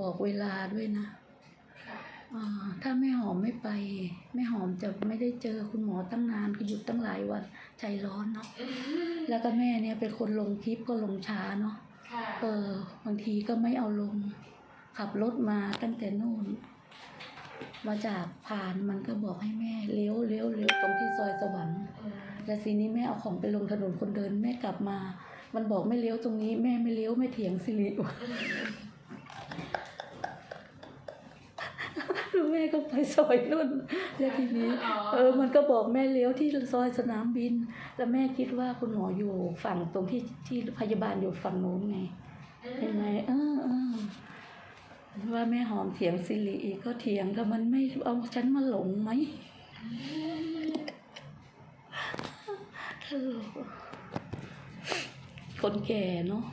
บอกเวลาด้วยนะค่ะอ่าถ้าแม่หอมไม่ไปแม่หอมจะไม่ได้เจอคุณหมอตั้งนานก็หยุดตั้งหลายวันใจร้อนเนาะอืมแล้วก็แม่เนี่ยเป็นคนลงคลิปก็ลงช้าเนาะค่ะเออบางทีก็ไม่เอาลง ขับรถมาตั้งแต่นู่น มาจากผ่านมันก็บอกให้แม่เลี้ยวเลี้ยวเลี้ยวตรงที่ซอยสวรรค์อืมแล้วทีนี้แม่เอาของไปลงถนนคนเดินแม่กลับมา มันบอกไม่เลี้ยวตรงนี้ แม่ไม่เลี้ยวไม่เถียงสิริ แล้วแม่ก็ไปซอยนู่นแล้วทีนี้เออมันก็บอกแม่เลี้ยวที่ซอยสนามบิน แล้วแม่คิดว่าคุณหมออยู่ฝั่งตรงที่ที่พยาบาลอยู่ฝั่งโน้นไงเห็นไหมเออเออว่าแม่หอมเถียงสิริอีกก็เถียงแต่มันไม่เอาฉันมาหลงไหมตลกคนแก่เนาะ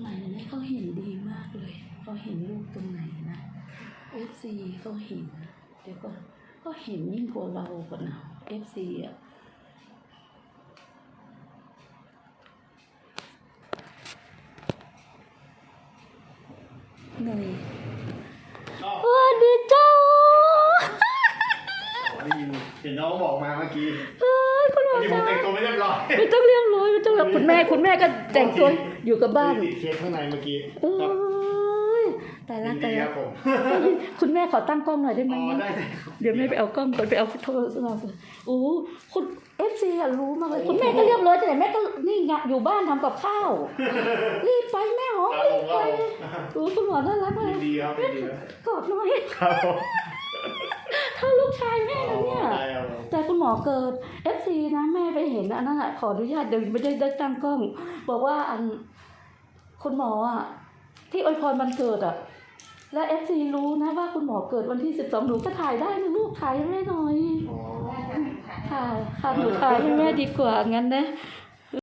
ไหนนี่เขาเห็นดีมากเลยเขาเห็นรูปตรงไหนนะ เอฟซีเขาเห็นเดี๋ยวก่อนก็เห็นยิ่งกว่าเราก่อนนะเอฟซีอะเหนื่อยก็สวัสดีเจ้าได้ยินเห็นน้องบอกมาเมื่อกี้เอ้ยคุณหมพออดีผมจ้าแต่งตัวไม่เรียบร้อยไม่ต้องเรียบร้อยไม่ต้องเรียบคุณแม่คุณแม่ก็แต่งตัวอยู่กับบ้านติดเค้กข้างในเมื่อกี้ เอ้ครับยแต่ยิละนแต่ดีคละรับผมคุณแม่ขอตั้งกล้องหน่อยได้ไหมอ๋อได้ได้ครับเดี๋ยวแม่ไปเอากล้องก่อนไปเอาโทรศัพท์โอ้คุณเอฟซีอะรู้มากเลยคุณแม่ก็เรียบร้อยแต่ไหนแม่ก็นี่ไงอยู่บ้านทำกับข้าว รีบไปแม่หอมครับรีผบมไปครับผมโอ้คุณหมอน่ารักมายิกนดีครับยินดีครับกอดหน่อยครับผมเท่าลูกชายแม่อ๋อเลยเนี่ยได้ครับผมแต่คุณหมอเกิด FC นะแม่ไปเห็นอันนั้นอะขออนุญาตเดี๋ยวไม่ได้ได้ตั้งกล้อง บอกว่าอันคุณหมออะที่อวยพรวันเกิดอะ และ FC รู้นะว่าคุณหมอเกิดวันที่สิบสองหนูก็ถ่ายได้นะลูกถ่ายให้แม่หน่อยอ๋อถ่ายค่ะหนูถ่ายให้แม่ดีกว่างั้นนะ